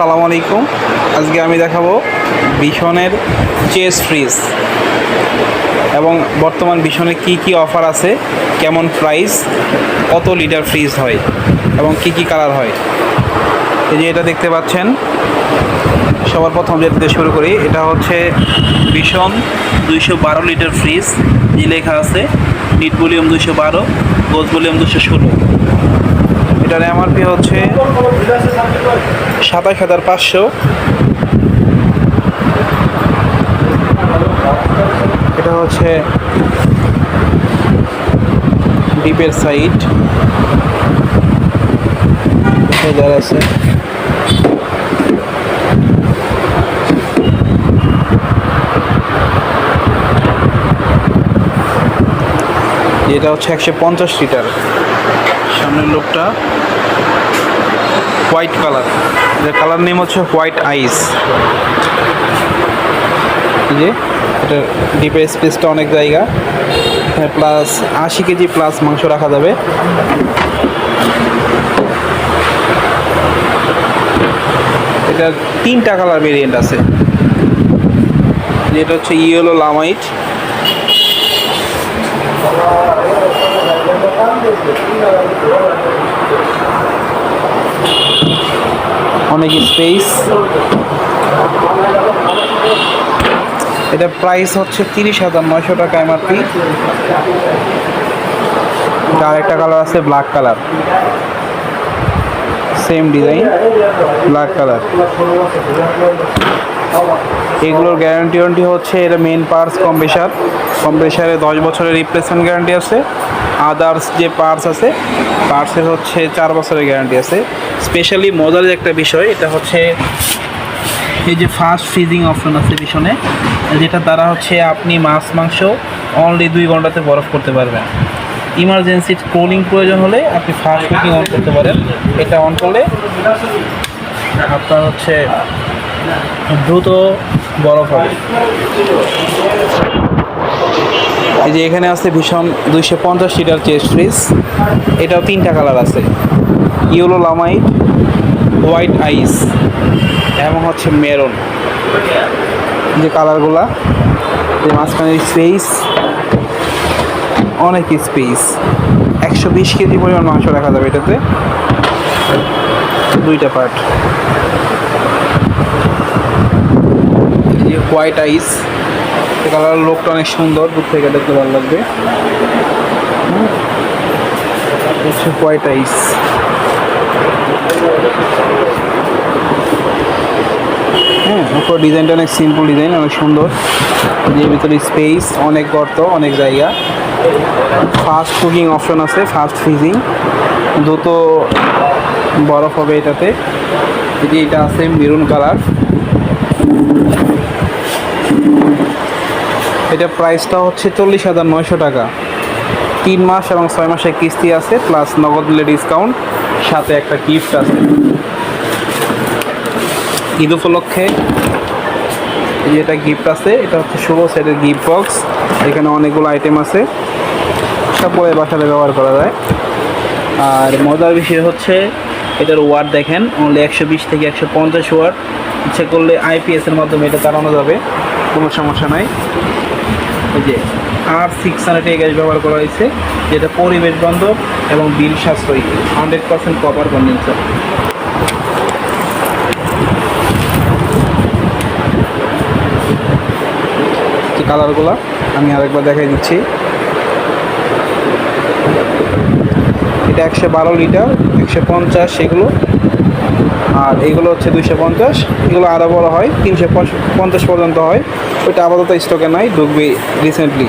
আসসালামু আলাইকুম। আজকে আমি দেখাবো ভীষণের চেস ফ্রিজ। এবং বর্তমান ভীষণে কি কি অফার আছে, কেমন প্রাইস, কত লিটার ফ্রিজ হয়, এবং কি কি কালার হয়। এই যে এটা দেখতে পাচ্ছেন, সবার প্রথম যেটা শুরু করি, এটা হচ্ছে ভীষণ দুইশো বারো লিটার ফ্রিজ, যে লেখা আছে, নিট ভলিউম দুইশো বারো গোজ ভলিউম দুশো ষোলো। এটার এমআরপি হচ্ছে সাতাশ হাজার পাঁচশো। এটা হচ্ছে ডিপের সাইড। আছে। এটা হচ্ছে একশো পঞ্চাশ লিটার। সামনের লোকটা হোয়াইট কালার। এটার কালার নেম হচ্ছে হোয়াইট আইস। যে এটার ডিপের স্পেসটা অনেক জায়গা। প্লাস আশি কেজি প্লাস মাংস রাখা যাবে। এটার তিনটা কালার ভেরিয়েন্ট আছে। যেটা হচ্ছে ইয়েলো লামাইট অনেক স্পেস এটা প্রাইস হচ্ছে তিরিশ হাজার নয়শো টাকা এমআরপি আর একটা কালার আছে black colour same design black colour এগুলোর গ্যারান্টি ওয়ারেন্টি হচ্ছে এটা মেন পার্টস কম্প্রেসার কম্প্রেসারে দশ বছরের রিপ্লেসমেন্ট গ্যারান্টি আছে। আদার্স যে পার্টস আছে পার্টসের হচ্ছে চার বছরের গ্যারান্টি আছে। স্পেশালি মজার একটা বিষয়, এটা হচ্ছে এই যে ফাস্ট ফ্রিজিং অপশন আছে পিছনে যেটা দ্বারা হচ্ছে আপনি মাছ, মাংস অনলি দুই ঘন্টাতে বরফ করতে পারবেন। ইমার্জেন্সি কোলিং প্রয়োজন হলে আপনি ফাস্ট কুকিং অন করতে পারেন। এটা অন করলে আপনার হচ্ছে দ্রুত বরফ হবে। এই যে এখানে আছে ভীষণ দুইশো পঞ্চাশ লিটার চেস্ট ফ্রিজ এটাও তিনটা কালার আছে। ইউলো লামাইট হোয়াইট আইস এবং হচ্ছে মেরুন যে কালারগুলা যে মাঝখানের স্পেস অনেক স্পেস একশো বিশ কেজি পরিমাণ মাংস রাখা যাবে এটাতে। দুইটা পার্ট হোয়াইট আইস কালার লোকটা অনেক সুন্দর, দূর থেকে দেখতে ভালো লাগবে। হোয়াইট আইস হ্যাঁ উপর ডিজাইনটা অনেক সিম্পল ডিজাইন অনেক সুন্দর। যে ভিতরে স্পেস অনেক গর্ত, অনেক জায়গা। ফাস্ট কুকিং অপশন আছে ফাস্ট ফ্রিজিং দ্রুত বরফ হবে এটাতে। এই যে এটা আছে মেরুন কালার এটা প্রাইসটা হচ্ছে চল্লিশ হাজার নয়শো টাকা। তিন মাস এবং ছয় মাসের কিস্তি আছে প্লাস নগদ ডিসকাউন্ট সাথে একটা গিফট আছে। ঈদ উপলক্ষে। এই যে এটা গিফট আছে, এটা হচ্ছে শুভ সেটের গিফট বক্স এখানে অনেকগুলো আইটেম আছে। সব পরে বাসাতে ব্যবহার করা যায়। আর মজার বিষয় হচ্ছে, এটার ওয়াট দেখেন অনলি একশো বিশ থেকে একশো পঞ্চাশ ওয়াট ইচ্ছে করলে আইপিএস এর মাধ্যমে এটা চালানো যাবে, কোনো সমস্যা নাই। এই যে আর সিক্স হান্ড্রেড গ্যাস ব্যবহার করা হয়েছে, যেটা পরিবেশ বান্ধব এবং বিল সাশ্রয়ী হান্ড্রেড পার্সেন্ট কপার কন্ডেন্সার কালারগুলো আমি আরেকবার দেখাই দিচ্ছি। এটা একশো বারো লিটার, একশো পঞ্চাশ এগুলো। আর এগুলো হচ্ছে দুইশো পঞ্চাশ, এগুলো আরও বড় হয়, তিনশো পঞ্চাশ পর্যন্ত হয়। ওইটা আপাতত স্টকে নাই, ঢুকবে রিসেন্টলি